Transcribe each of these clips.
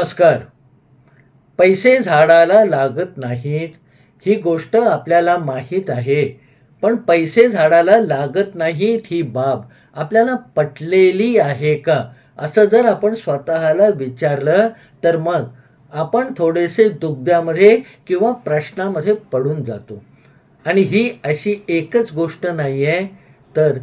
नमस्कार पैसे झाडाला लागत नाहीत. ही गोष्ट आपल्याला माहीत आहे. पण पैसे झाडाला लागत नाहीत ही बाब आपल्याला पटलेली आहे का? असं जर आपण स्वतःला विचारलं तर मग आपण थोडेसे दुग्ध्यामध्ये किंवा प्रश्नामध्ये पडून जातो. आणि ही अशी एकच गोष्ट नाही आहे तर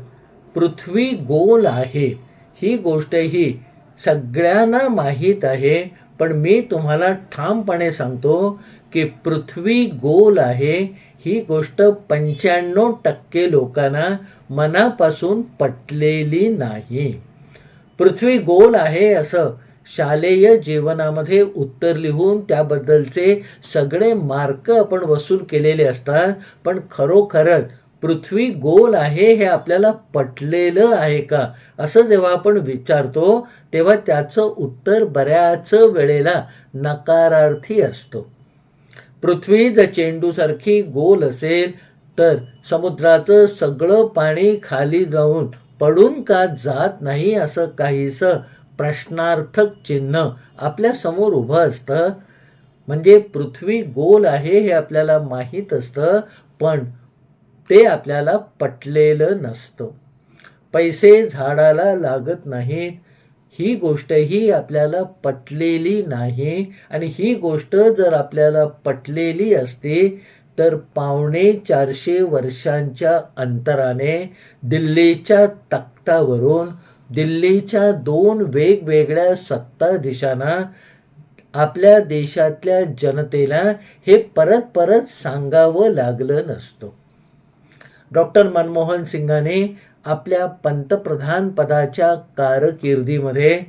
पृथ्वी गोल आहे. ही गोष्ट ही सगळ्यांना माहीत आहे. पण मी तुम्हाला ठामपणे सांगतो की पृथ्वी गोल आहे. ही गोष्ट पंच्याण्णव टक्के लोकांना मनापासून पटलेली नाही. पृथ्वी गोल आहे असं शालेय जीवनामध्ये उत्तर लिहून त्याबद्दलचे सगळे मार्क आपण वसूल केलेले असतात. पण खरोखरच पृथ्वी गोल आहे हे आपल्याला पटलेलं आहे का? असं जेव्हा आपण विचारतो तेव्हा त्याचं उत्तर बऱ्याच वेळेला नकारार्थी असतो. पृथ्वी जर चेंडूसारखी गोल असेल तर समुद्राचं सगळं पाणी खाली जाऊन पडून का जात नाही असं काहीसं प्रश्नार्थक चिन्ह आपल्यासमोर उभं असतं? म्हणजे पृथ्वी गोल आहे हे आपल्याला माहीत असतं पण ते आपल्याला पटलेलं नसतं. पैसे झाडाला लागत नाहीत. ही गोष्टही आपल्याला पटलेली नाही. आणि ही गोष्ट जर आपल्याला पटलेली असती तर पावणे चारशे वर्षांच्या अंतराने दिल्लीच्या तख्तावरून दिल्लीच्या दोन वेगवेगळ्या सत्ताधीशांना आपल्या देशातल्या जनतेला हे परत परत सांगावं लागलं नसतं. डॉक्टर मनमोहन सिंगाने आपल्या पंतप्रधान पदाच्या कारकिर्दीमध्ये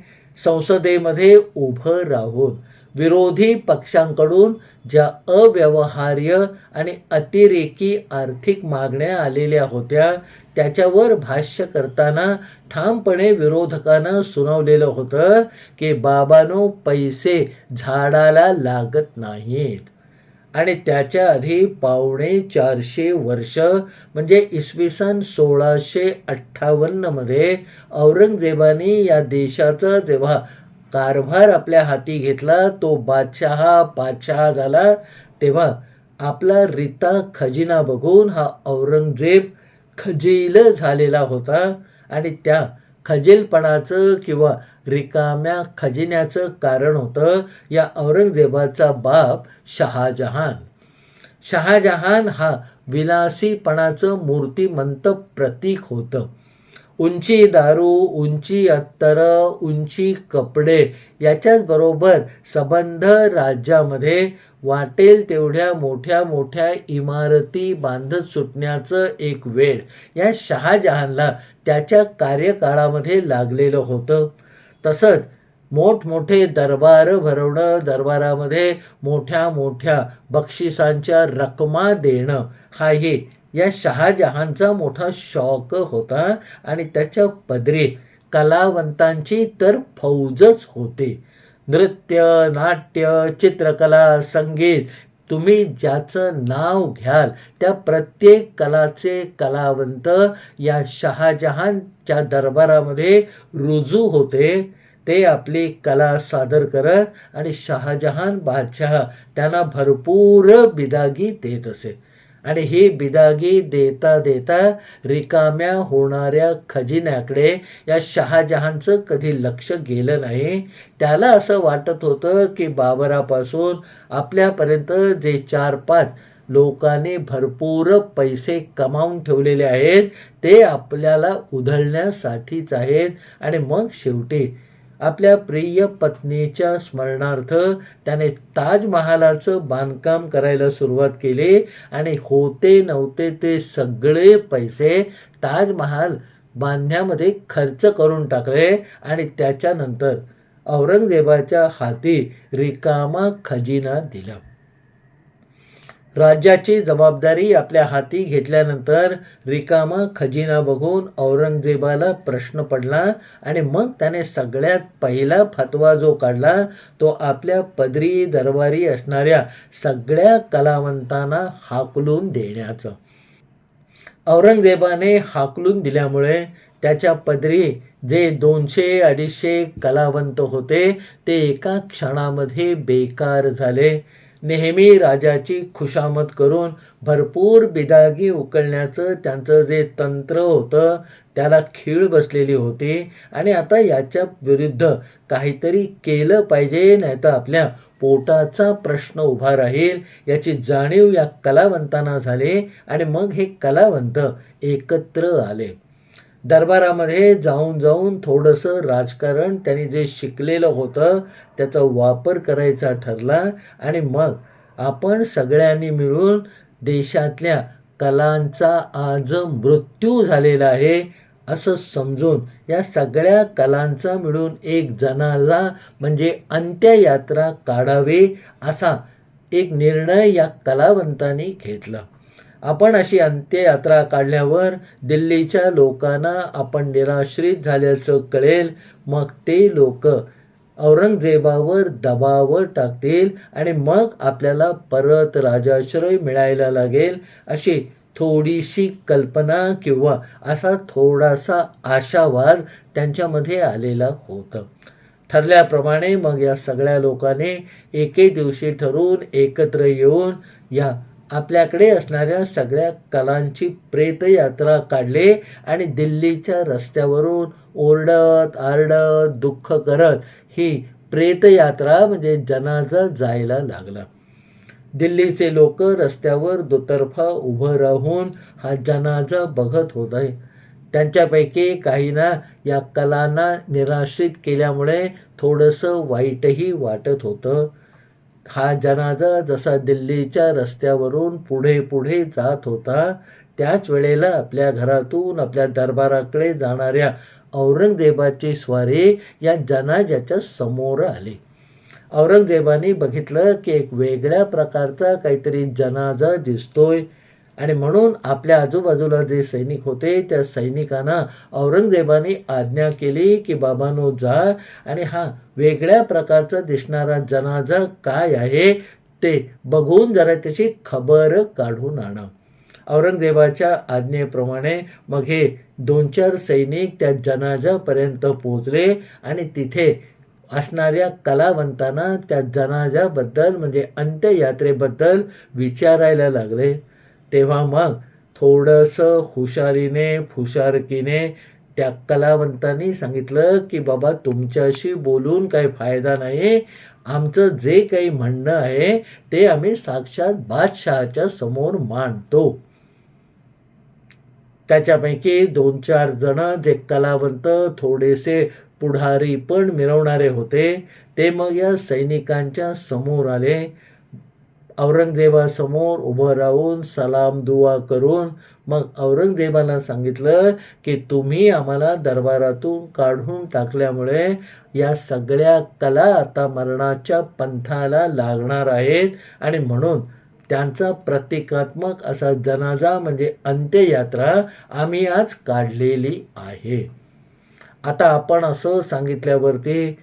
संसदेमध्ये उभं राहून विरोधी पक्षांकडून ज्या अव्यवहार्य आणि अतिरेकी आर्थिक मागण्या आलेल्या होत्या त्याच्यावर भाष्य करताना ठामपणे विरोधकांना सुनावलेलं होतं की बाबानो पैसे झाडाला लागत नाहीत. आणि त्याच्या आधी पावणे चारशे वर्ष म्हणजे इसवी सन सोळाशे अठ्ठावन्नमध्ये औरंगजेबाने या देशाचा जेव्हा कारभार आपल्या हाती घेतला तो बादशहा पादशहा झाला तेव्हा आपला रिता खजिना बघून हा औरंगजेब खजील झालेला होता. आणि त्या खजीलपणाचं किंवा रिकाम्या खजिन्याचं कारण होतं या औरंगजेबाचा बाप शहाजहान. शहाजहान हा विलासीपणाचं मूर्तिमंत प्रतीक होतं. उंची दारू उंची अत्तर उंची कपडे याच्याचबरोबर संबंध राज्यामध्ये वाटेल तेवढ्या मोठ्या मोठ्या इमारती बांधत सुटण्याचं एक वेळ या शहाजहानला त्याच्या कार्यकाळामध्ये लागलेलं होतं. तसंच मोठमोठे दरबार भरवणं दरबारामध्ये मोठ्या मोठ्या बक्षिसांच्या रकमा देणं हाही या शहाजहानचा मोठा शौक होता आणि त्याच्या पदरी कलावंतांची तर फौजच होते. नृत्य नाट्य चित्रकला संगीत तुम्ही ज्याचं नाव घ्याल त्या प्रत्येक कलाचे कलावंत या शहाजहानच्या दरबारामध्ये रुजू होते. ते आपली कला सादर करत आणि शहाजहान बादशहा त्यांना भरपूर बिदागी देत असे. आणि ही बिदागी देता देता रिकाम्या होणाऱ्या खजिन्याकडे या शहाजहानचं कधी लक्ष गेलं नाही. त्याला असं वाटत होतं की बाबरापासून आपल्यापर्यंत जे चार पाच लोकांनी भरपूर पैसे कमावून ठेवलेले आहेत ते आपल्याला उधळण्यासाठीच आहेत. आणि मग शेवटी आपल्या प्रिय पत्नीच्या स्मरणार्थ त्याने ताजमहालाचं बांधकाम करायला सुरुवात केली आणि होते नव्हते ते सगळे पैसे ताजमहाल बांधण्यामध्ये खर्च करून टाकले आणि त्याच्यानंतर औरंगजेबाच्या हाती रिकामा खजिना दिला. राज्याची जबाबदारी आपल्या हाती घेतल्यानंतर रिकामा खजिना बघून औरंगजेबाला प्रश्न पडला आणि मग त्याने सगळ्यात पहिला फतवा जो काढला तो आपल्या पदरी दरबारी असणाऱ्या सगळ्या कलावंतांना हाकलून देण्याचं. औरंगजेबाने हाकलून दिल्यामुळे त्याच्या पदरी जे दोनशे अडीचशे कलावंत होते ते एका क्षणामध्ये बेकार झाले. नेहमी राजाची खुशामत करून भरपूर बिदागी उकळण्याचं त्यांचं जे तंत्र होतं त्याला खीळ बसलेली होती. आणि आता याच्या विरुद्ध काहीतरी केलं पाहिजे नाही तर आपल्या पोटाचा प्रश्न उभा राहील याची जाणीव या कलावंतांना झाली. आणि मग हे कलावंत एकत्र आले. दरबारामध्ये जाऊन जाऊन थोडंसं राजकारण त्यांनी जे शिकलेलं होतं त्याचा वापर करायचा ठरला आणि मग आपण सगळ्यांनी मिळून देशातल्या कलांचा आज मृत्यू झालेला आहे असं समजून या सगळ्या कलांचा मिळून एक जनाजा म्हणजे अंत्ययात्रा काढावी असा एक निर्णय या कलावंतांनी घेतला. आपण अशी अंत्ययात्रा काढल्यावर दिल्लीच्या लोकांना आपण निराश्रित झाल्याचं कळेल. मग ते लोक औरंगजेबावर दबाव टाकतील आणि मग आपल्याला परत राजाश्रय मिळायला लागेल. अशी थोडीशी कल्पना किंवा असा थोडासा आशावाद त्यांच्यामध्ये आलेला होतं. ठरल्याप्रमाणे मग या सगळ्या लोकांनी एके दिवशी ठरवून एकत्र येऊन या आपल्याकडे असणाऱ्या सगळ्या कलांची प्रेतयात्रा काढली आणि दिल्लीच्या रस्त्यावरून ओरडत आरडत दुःख करत ही प्रेतयात्रा म्हणजे जनाजा जायला लागला. दिल्लीचे लोक रस्त्यावर दुतर्फा उभं राहून हा जनाजा बघत होत आहे. त्यांच्यापैकी काहींना या कलांना निराश्रित केल्यामुळे थोडंसं वाईटही वाटत होतं. हा जनाजा जसा दिल्लीच्या रस्त्यावरून पुढे पुढे जात होता त्याच वेळेला आपल्या घरातून आपल्या दरबाराकडे जाणाऱ्या औरंगजेबाची स्वारी या जनाजाच्या समोर आली. औरंगजेबाने बघितलं की एक वेगळ्या प्रकारचा काहीतरी जनाजा दिसतोय. आणि म्हणून आपल्या आजूबाजूला जे सैनिक होते त्या सैनिकांना औरंगजेबाने आज्ञा केली की बाबानो जा आणि हा वेगळ्या प्रकारचा दिसणारा जनाजा काय आहे ते बघून जरा त्याची खबर काढून आणा. औरंगजेबाच्या आज्ञेप्रमाणे मग हे दोन चार सैनिक त्या जनाजापर्यंत पोचले आणि तिथे असणाऱ्या कलावंतांना त्या जनाजाबद्दल म्हणजे अंत्ययात्रेबद्दल विचारायला लागले. तेव्हा मग थोडंसं हुशारीने फुशारकीने त्या कलावंतांनी सांगितलं की बाबा तुमच्याशी बोलून काही फायदा नाही. आमचं जे काही म्हणणं आहे ते आम्ही साक्षात बादशहाच्या समोर मांडतो. त्याच्यापैकी दोन चार जण जे कलावंत थोडेसे पुढारी पण मिरवणारे होते ते मग या सैनिकांच्या समोर आले. औरंगजेबासमोर उभं राहून सलाम दुवा करून मग औरंगजेबाला सांगितलं की तुम्ही आम्हाला दरबारातून काढून टाकल्यामुळे या सगळ्या कला आता मरणाच्या पंथाला लागणार आहेत. आणि म्हणून त्यांचा प्रतिकात्मक असा जनाजा म्हणजे अंत्ययात्रा आम्ही आज काढलेली आहे. आता आपण असं सांगितल्यावरती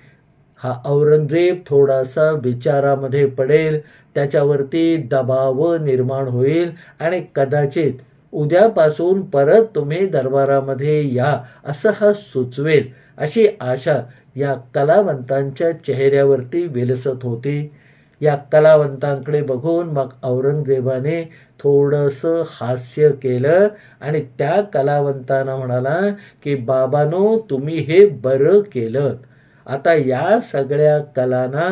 हा औरंगजेब थोडासा विचारामध्ये पडेल. त्याच्यावरती दबाव निर्माण होईल आणि कदाचित उद्यापासून परत तुम्ही दरबारामध्ये या असं हा सुचवेल अशी आशा या कलावंतांच्या चेहऱ्यावरती विलसत होती. या कलावंतांकडे बघून मग औरंगजेबाने थोडंसं हास्य केलं आणि त्या कलावंतांना म्हणाला की बाबानो तुम्ही हे बरं केलं आता या सगळ्या कलांना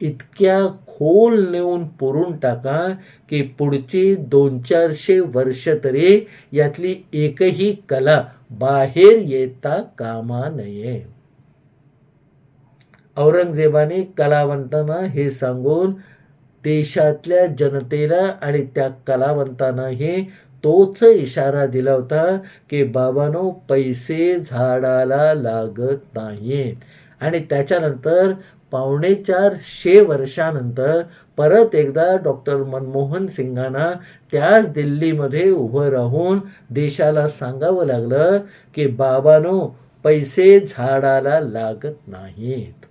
इतक्या खोल नेऊन पुरून टाका की पुढची दोन चारशे वर्ष तरी यातली एकही कला बाहेर येता कामा नये. औरंगजेबाने कलावंतांना हे सांगून देशातल्या जनतेला आणि त्या कलावंतांनाही तोच इशारा दिला होता की बाबानो पैसे झाडाला लागत नाहीत. आणि त्याच्यानंतर पावणे चारशे वर्षानंतर परत एकदा डॉक्टर मनमोहन सिंगांना त्याच दिल्लीमध्ये उभं राहून देशाला सांगावं लागलं की बाबानो पैसे झाडाला लागत नाहीत.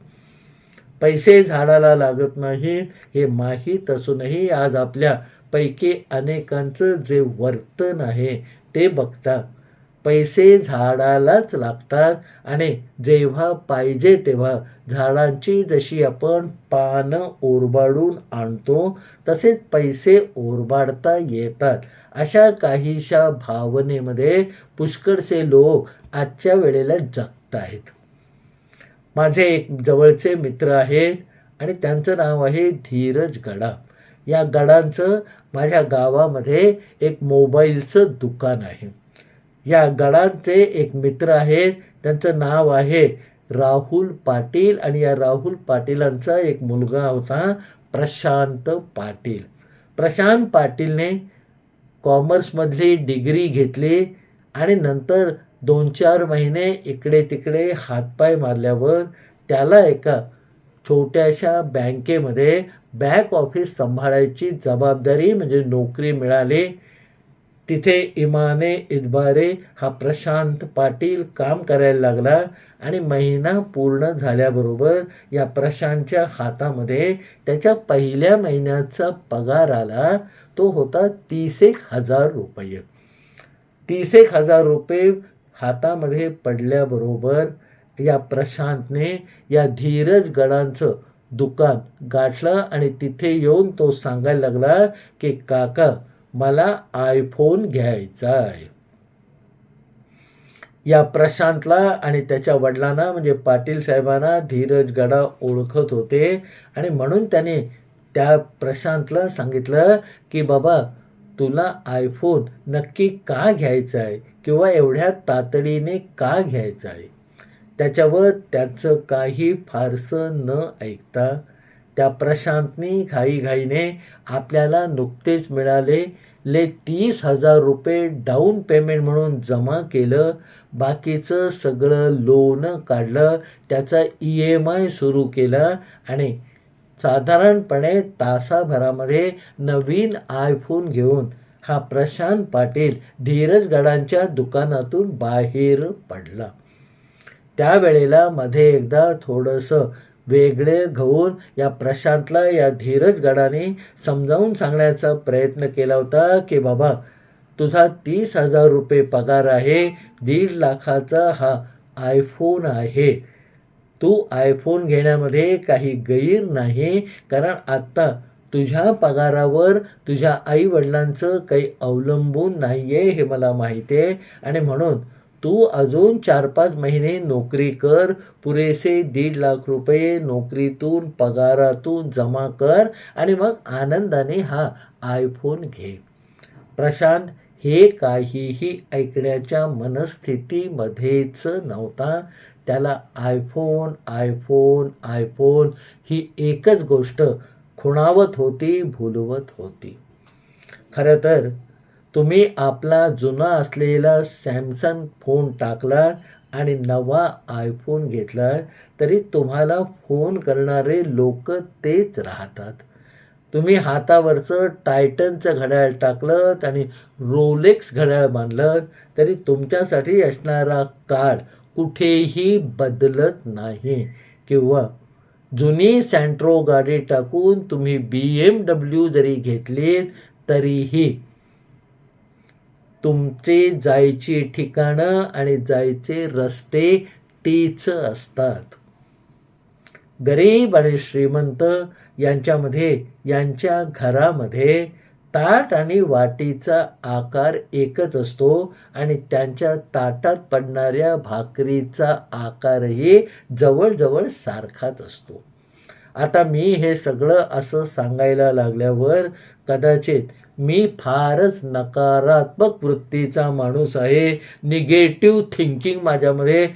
पैसे झाडाला लागत नाहीत हे माहीत असूनही आज आपल्या पैकी अनेकांचं जे वर्तन आहे ते बघता पैसे झाडालाच लागतात. आणि जेव्हा पाहिजे तेव्हा झाडांची जशी आपण पानं ओरबाडून आणतो तसेच पैसे ओरबाडता येतात. अशा काहीशा भावनेमध्ये पुष्कळसे लोक आजच्या वेळेला जगत आहेत. माझे एक जवळचे मित्र आहेत आणि त्यांचं नाव आहे धीरज गडा. या गडांचं माझ्या गावामध्ये एक मोबाईलचं दुकान आहे. या गडांचे एक मित्र आहेत त्यांचं नाव आहे राहुल पाटील आणि या राहुल पाटीलांचा एक मुलगा होता प्रशांत पाटील. प्रशांत पाटीलने कॉमर्समधली डिग्री घेतली आणि नंतर दोन चार महिने इकडे तिकडे हातपाय मारल्यावर त्याला एका छोट्याशा बँकेमध्ये बॅक ऑफिस सांभाळायची जबाबदारी म्हणजे नोकरी मिळाली. तिथे इमाने इदबारे हा प्रशांत पाटील काम करायला लागला आणि महिना पूर्ण झाल्याबरोबर या प्रशांतच्या हातामध्ये त्याच्या पहिल्या महिन्याचा पगार आला. तो होता तीस एक हजार रुपये. तीस एक हजार रुपये हातामध्ये पडल्याबरोबर या प्रशांतने या धीरज गडांचं दुकान गाठलं आणि तिथे येऊन तो सांगायला लागला की काका मला आयफोन घ्यायचा आहे. या प्रशांतला आणि त्याच्या वडिलांना म्हणजे पाटील साहेबांना धीरज गडा ओळखत होते. आणि म्हणून त्याने त्या प्रशांतला सांगितलं की बाबा तुला आयफोन नक्की का घ्यायचा आहे? किंवा एवढ्या तातडीने का घ्यायचा आहे? त्याच्यावर त्याचं काही फारसं न ऐकता त्या प्रशांतनी घाईघाईने आपल्याला नुकतेच मिळाले ले तीस हजार रुपये डाऊन पेमेंट म्हणून जमा केलं. बाकीचं सगळं लोन काढलं. त्याचा ई एम आय सुरू केला आणि साधारणपणे तासाभरामध्ये नवीन आयफोन घेऊन हा प्रशांत पाटील धीरज गडांच्या दुकानातून बाहेर पडला. त्यावेळेला मध्ये एकदा थोडंसं वेगळे घेऊन या प्रशांतला या धीरज गडाने समजावून सांगण्याचा प्रयत्न केला होता की बाबा तुझा तीस हजार रुपये पगार आहे दीड लाखाचा हा आयफोन आहे. तू आयफोन घेण्यामध्ये काही गैर नाही कारण आत्ता तुझ्या पगारावर तुझ्या आईवडिलांचं काही अवलंबून नाही आहे हे मला माहिती आहे आणि म्हणून तू अजून चार पाच महिने नोकरी कर पुरेसे दीड लाख रुपये नोकरीतून पगारातून जमा कर आणि मग आनंदाने हा आयफोन घे. प्रशांत हे काहीही ऐकण्याच्या मनस्थितीमध्येच नव्हता. त्याला आयफोन आयफोन आयफोन ही एकच गोष्ट खुणावत होती भुलवत होती. खरं तर तुम्ही आपला जुना असलेला सॅमसंग फोन टाकला आणि नवा आयफोन घेतला तरी तुम्हाला फोन करणारे लोक तेच राहतात. तुम्ही हातावरचं टायटनचं घड्याळ टाकलं आणि रोलेक्स घड्याळ बांधलं तरी तुमच्यासाठी असणारा काळ कुठेही बदलत नाही. किंवा जुनी सँट्रो गाडी टाकून तुम्ही बी एम डब्ल्यू जरी घेतलीत तरीही तुमचे जायची ठिकाणं आणि जायचे रस्ते तीच असतात. गरीब आणि श्रीमंत यांच्यामध्ये यांच्या घरामध्ये ताट आणि वाटीचा आकार एकच असतो आणि त्यांच्या ताटात पडणाऱ्या भाकरीचा आकारही जवळजवळ सारखाच असतो. आता मी हे सगळं असं सांगायला लागल्यावर कदाचित मी फारच नकारात्मक वृत्तीचा माणूस आहे. निगेटिव्ह थिंकिंग माझ्यामध्ये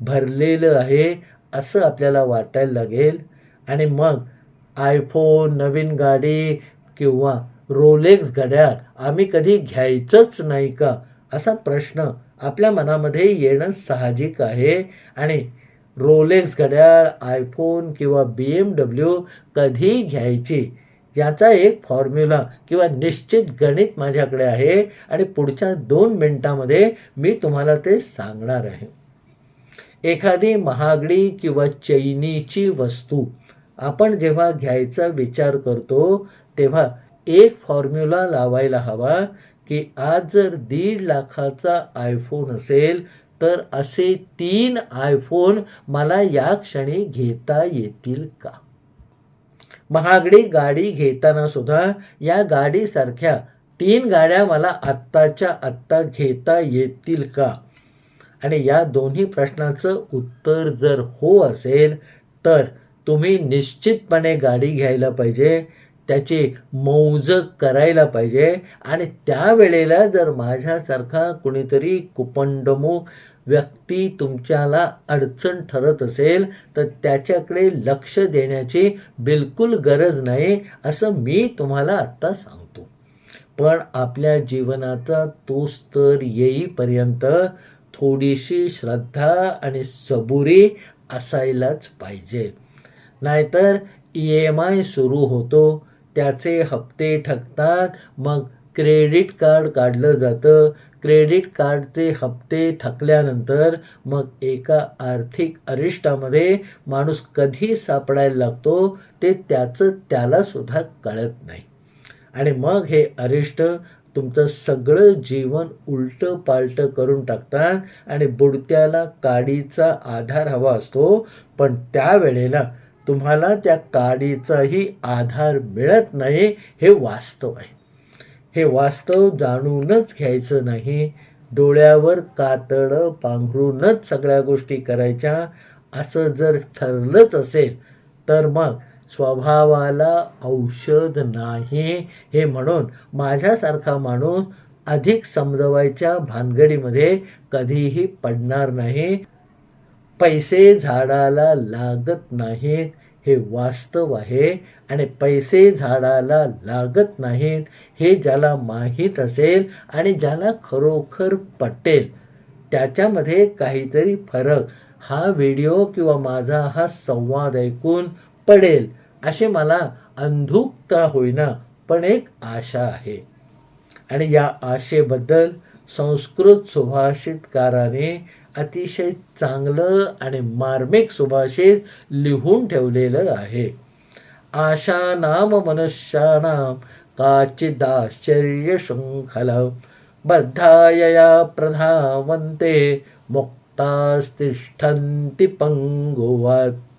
भरलेलं आहे असं आपल्याला वाटायला लागेल. आणि मग आयफोन नवीन गाडी किंवा रोलेक्स घड्याळ आम्ही कधी घ्यायचंच नाही का? असा प्रश्न आपल्या मनामध्ये येणं साहजिक आहे. आणि रोलेक्स घड्याळ आयफोन किंवा बी एम डब्ल्यू कधी घ्यायची? याचा एक फॉर्म्युला किंवा निश्चित गणित माझ्याकडे आहे आणि पुढच्या दोन मिनटामध्ये मी तुम्हाला ते सांगणार आहे. एखादी महागडी किंवा चैनीची वस्तू आपण जेव्हा घ्यायचा विचार करतो तेव्हा एक फॉर्म्युला लावायला हवा की आज जर दीड लाखाचा आयफोन असेल तर असे तीन आयफोन मला या क्षणी घेता येतील का? महागडी गाडी घेताना सुद्धा या गाडीसारख्या तीन गाड्या मला आत्ताच्या आत्ता घेता येतील का? आणि या दोन्ही प्रश्नाचं उत्तर जर हो असेल तर तुम्ही निश्चितपणे गाडी घ्यायला पाहिजे त्याची मौज करायला पाहिजे. आणि त्यावेळेला जर माझ्यासारखा कुणीतरी कुपंडमुख व्यक्ती तुमच्याला अडचण ठरत असेल तर त्याच्याकडे लक्ष देण्याची बिलकुल गरज नाही असं मी तुम्हाला आत्ता सांगतो. पण आपल्या जीवनाचा तो स्तर येईपर्यंत थोडीशी श्रद्धा आणि सबुरी असायलाच पाहिजे. नाहीतर ई एम आय सुरू होतो त्याचे हप्ते ठकतात मग क्रेडिट कार्ड काढलं जातं क्रेडिट कार्डचे हप्ते थकल्यानंतर मग एका आर्थिक अरिष्टामध्ये माणूस कधी सापडायला लागतो ते त्याचं त्यालासुद्धा कळत नाही. आणि मग हे अरिष्ट तुमचं सगळं जीवन उलटं पालटं करून टाकतात आणि बुडत्याला काडीचा आधार हवा असतो. पण त्यावेळेला तुम्हाला त्या काडीचाही आधार मिळत नाही हे वास्तव आहे. हे वास्तव जाणूनच घ्यायचं नाही. डोळ्यावर कातडं पांघरूनच सगळ्या गोष्टी करायच्या. असं जर ठरलंच असेल तर मग स्वभावाला औषध नाही हे म्हणून माझ्यासारखा माणूस अधिक समजवायच्या भानगडीमध्ये कधीही पडणार नाही. पैसे झाडाला लागत नाहीत. हे वास्तव आहे आणि पैसे झाडाला लागत नाहीत. हे ज्याला माहीत असेल आणि ज्याला खरोखर पटेल त्याच्यामध्ये काहीतरी फरक. हा व्हिडिओ किंवा माझा हा संवाद ऐकून पडेल असे मला अंधूक का होईना पण एक आशा आहे. आणि या आशेबद्दल संस्कृत सुभाषितकाराने अतिशय चांगलं आणि मार्मिक सुभाषित लिहून ठेवलेलं आहे. आशा नाम मनुष्याणाम काचिदाश्चर्य शृंखल बद्धायया प्रधावन्ते मुक्तास्तिष्ठन्ति पंगुवत्।